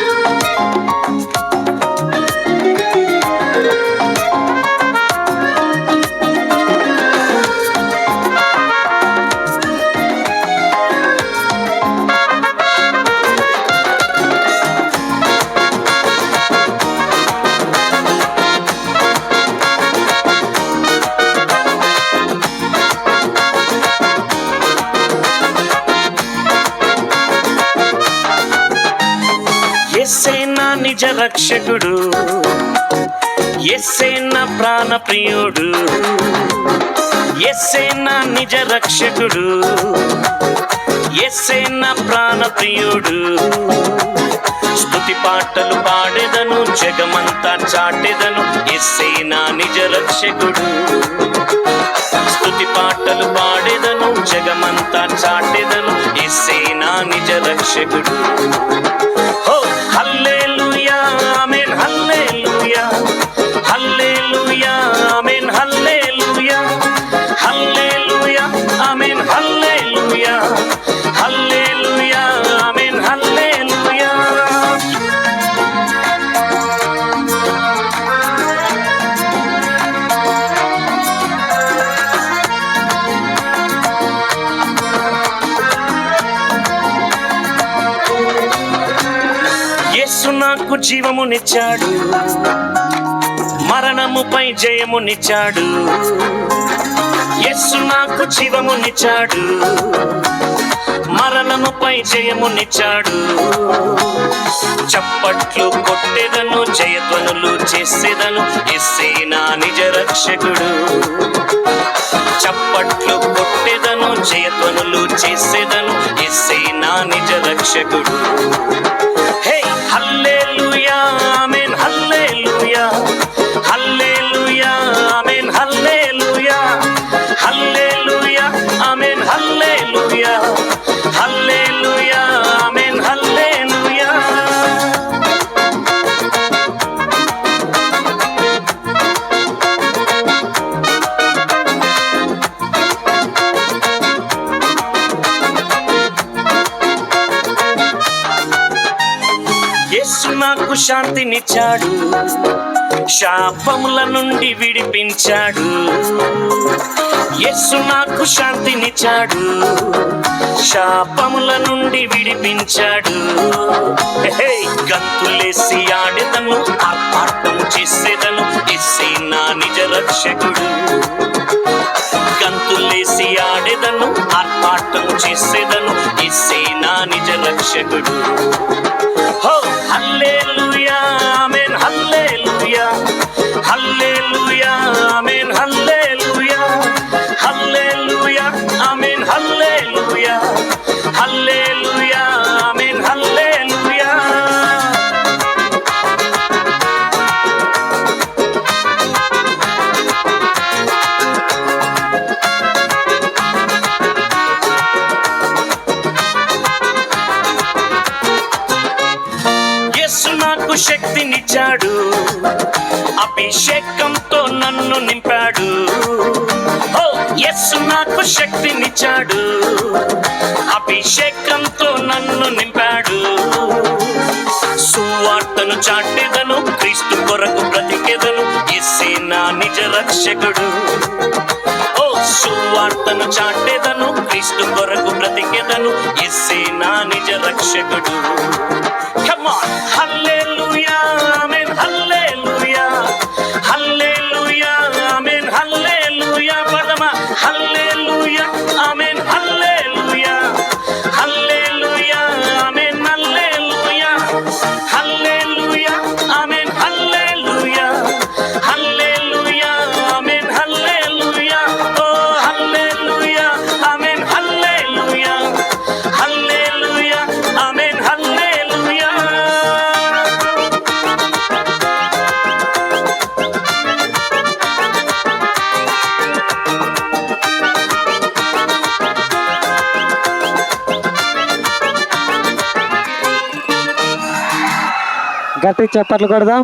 Música నిజ రక్షకుడు ఎస్సే నా ప్రాణ ప్రియుడు ఎస్సే నా నిజ రక్షకుడు ఎస్సే నా ప్రాణ ప్రియుడు స్తుతి పాటలు పాడెదను జగమంతా చాటెదను ఎస్సే నా నిజ రక్షకుడు స్తుతి పాటలు పాడెదను జగమంతా చాటెదను ఎస్సే నా నిజ రక్షకుడు నాకు జీవమునిచ్చాడు మరణముపై జయమునిచ్చాడు. యస్సు నాకు జీవమునిచ్చాడు. మరణముపై జయమునిచ్చాడు. చప్పట్లు కొట్టెదను జయధ్వనులు చేసేదను ఎస్సే నా నిజ రక్షకుడు చప్పట్లు కొట్టెదను జయధ్వనులు చేసేదను ఎస్సే నా నిజ రక్షకుడు హే హల్లే నాకు శాంతినిచ్చాడు. శాపముల నుండి విడిపించాడు. యస్సు నాకు శాంతినిచ్చాడు. శాపముల నుండి విడిపించాడు. హే, గంతులేసి ఆడెదను ఆర్పాటం చేసేదను ఎస్సే నా నిజ రక్షకుడు. గంతులేసి ఆడెదను ఆర్పాటం చేసేదను ఎస్సే నా నిజ రక్షకుడు. నాకు శక్తినిచ్చాడు. అభిషేకంతో నన్ను నింపాడు. ఓ ఎస్ నాకు శక్తినిచ్చాడు. అభిషేకంతో నన్ను నింపాడు. సువార్తను చాటెదను క్రీస్తు కొరకు బ్రతికెదను ఎస్సే నా నిజ రక్షకుడు. ఓ సువార్తను చాటెదను క్రీస్తు కొరకు బ్రతికెదను ఎస్సే నా నిజ రక్షకుడు. Come on. గట్టి చప్పట్లు కొడదాం.